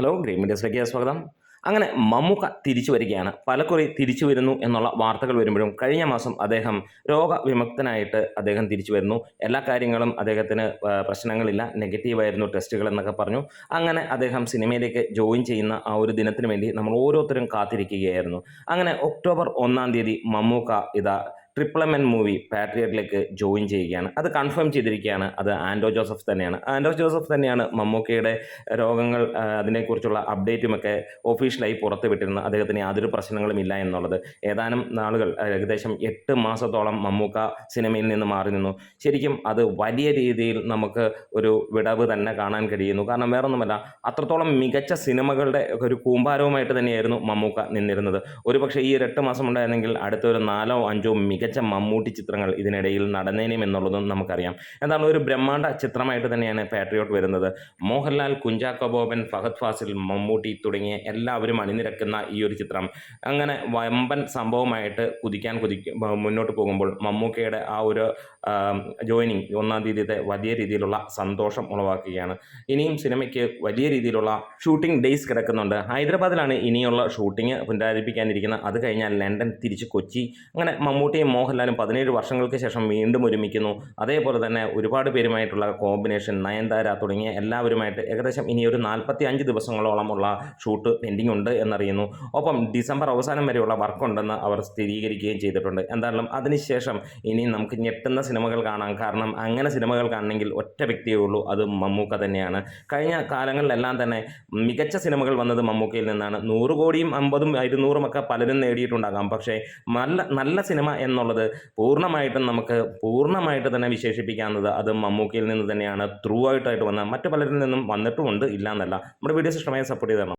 Hello green മീഡിയസിലേക്ക് സ്വാഗതം. അങ്ങനെ മമ്മൂക്ക തിരിച്ചു വരികയാണ്. പലക്കുറി തിരിച്ചു വരുന്നു എന്നുള്ള വാർത്തകൾ വരുമ്പോഴും കഴിഞ്ഞ മാസം അദ്ദേഹം രോഗവിമുക്തനായിട്ട് അദ്ദേഹം തിരിച്ചു വരുന്നു. എല്ലാ കാര്യങ്ങളും അദ്ദേഹത്തിന് പ്രശ്നങ്ങളില്ല. നെഗറ്റീവായിരുന്നു ടെസ്റ്റുകൾ എന്നൊക്കെ പറഞ്ഞു. അങ്ങനെ അദ്ദേഹം സിനിമയിലേക്ക് ജോയിൻ ചെയ്യുന്ന ആ ഒരു ദിനത്തിന് വേണ്ടി നമ്മൾ ഓരോരുത്തരും കാത്തിരിക്കുകയായിരുന്നു. അങ്ങനെ ഒക്ടോബർ ഒന്നാം തീയതി മമ്മൂക്ക ഇതാ ട്രിപ്പിൾ എം എൻ മൂവി പാട്രിയറ്റിലേക്ക് ജോയിൻ ചെയ്യുകയാണ്. അത് കൺഫേം ചെയ്തിരിക്കുകയാണ്. അത് ആൻഡോ ജോസഫ് തന്നെയാണ്. ആൻഡോ ജോസഫ് തന്നെയാണ് മമ്മൂക്കയുടെ രോഗങ്ങൾ അതിനെക്കുറിച്ചുള്ള അപ്ഡേറ്റുമൊക്കെ ഒഫീഷ്യലായി പുറത്ത് വിട്ടിരുന്നത് അദ്ദേഹത്തിന് യാതൊരു പ്രശ്നങ്ങളും ഇല്ല എന്നുള്ളത്. ഏതാനും നാളുകൾ ഏകദേശം എട്ട് മാസത്തോളം മമ്മൂക്ക സിനിമയിൽ നിന്ന് മാറി നിന്നു. ശരിക്കും അത് വലിയ രീതിയിൽ നമുക്ക് ഒരു വിടവ് തന്നെ കാണാൻ കഴിയുന്നു. കാരണം വേറൊന്നുമല്ല അത്രത്തോളം മികച്ച സിനിമകളുടെ ഒരു കൂമ്പാരവുമായിട്ട് തന്നെയായിരുന്നു മമ്മൂക്ക നിന്നിരുന്നത്. ഒരുപക്ഷെ ഈ ഒരു എട്ട് മാസം ഉണ്ടായിരുന്നെങ്കിൽ അടുത്തൊരു നാലോ അഞ്ചോ മമ്മൂട്ടി ചിത്രങ്ങൾ ഇതിനിടയിൽ നടന്നേനും എന്നുള്ളതും നമുക്കറിയാം. എന്താണ് ഒരു ബ്രഹ്മാണ്ഡ ചിത്രമായിട്ട് തന്നെയാണ് പാട്രിയോട്ട് വരുന്നത്. മോഹൻലാൽ കുഞ്ചാക്കോ ബോബൻ ഫഹദ് ഫാസിൽ മമ്മൂട്ടി തുടങ്ങിയ എല്ലാവരും അണിനിരക്കുന്ന ഈ ഒരു ചിത്രം. അങ്ങനെ വമ്പൻ സംഭവമായിട്ട് കുതിക്കാൻ കുതിക്കും മുന്നോട്ട് പോകുമ്പോൾ മമ്മൂക്കയുടെ ആ ഒരു ജോയിനിങ് ഒന്നാം തീയതിയത്തെ വലിയ രീതിയിലുള്ള സന്തോഷം ഉളവാക്കുകയാണ്. ഇനിയും സിനിമയ്ക്ക് വലിയ രീതിയിലുള്ള ഷൂട്ടിംഗ് ഡേയ്സ് കിടക്കുന്നുണ്ട്. ഹൈദരാബാദിലാണ് ഇനിയുള്ള ഷൂട്ടിംഗ് പുനരാരംഭിക്കാനിരിക്കുന്നത്. അത് കഴിഞ്ഞാൽ ലണ്ടൻ തിരിച്ച് കൊച്ചി. അങ്ങനെ മമ്മൂട്ടിയും മോഹൻലാലും പതിനേഴ് വർഷങ്ങൾക്ക് ശേഷം വീണ്ടും ഒരുമിക്കുന്നു. അതേപോലെ തന്നെ ഒരുപാട് പേരുമായിട്ടുള്ള കോമ്പിനേഷൻ നയൻതാര തുടങ്ങിയ എല്ലാവരുമായിട്ട് ഏകദേശം ഇനി ഒരു നാൽപ്പത്തി അഞ്ച് ദിവസങ്ങളോളമുള്ള ഷൂട്ട് പെൻഡിംഗ് ഉണ്ട് എന്നറിയുന്നു. ഒപ്പം ഡിസംബർ അവസാനം വരെയുള്ള വർക്കുണ്ടെന്ന് അവർ സ്ഥിരീകരിക്കുകയും ചെയ്തിട്ടുണ്ട്. എന്തായാലും അതിനുശേഷം ഇനി നമുക്ക് ഞെട്ടുന്ന സിനിമകൾ കാണാം. കാരണം അങ്ങനെ സിനിമകൾ കാണണമെങ്കിൽ ഒറ്റ വ്യക്തിയേ ഉള്ളൂ. അത് മമ്മൂക്ക തന്നെയാണ്. കഴിഞ്ഞ കാലങ്ങളിലെല്ലാം തന്നെ മികച്ച സിനിമകൾ വന്നത് മമ്മൂക്കയിൽ നിന്നാണ്. നൂറ് കോടിയും അമ്പതും ഇരുന്നൂറും ഒക്കെ പലരും നേടിയിട്ടുണ്ടാകാം. പക്ഷേ നല്ല നല്ല സിനിമ എന്നുള്ളത് പൂർണമായിട്ടും നമുക്ക് പൂർണമായിട്ട് തന്നെ വിശേഷിപ്പിക്കാവുന്നത് അത് മമ്മൂക്കയിൽ നിന്ന് തന്നെയാണ്. ത്രൂ ആയിട്ടായിട്ട് വന്ന മറ്റു പലരിൽ നിന്നും വന്നിട്ടുമുണ്ട് ഇല്ല എന്നല്ല നമ്മുടെ വീഡിയോസ് ഇഷ്ടമായി സപ്പോർട്ട് ചെയ്ത് തരണം.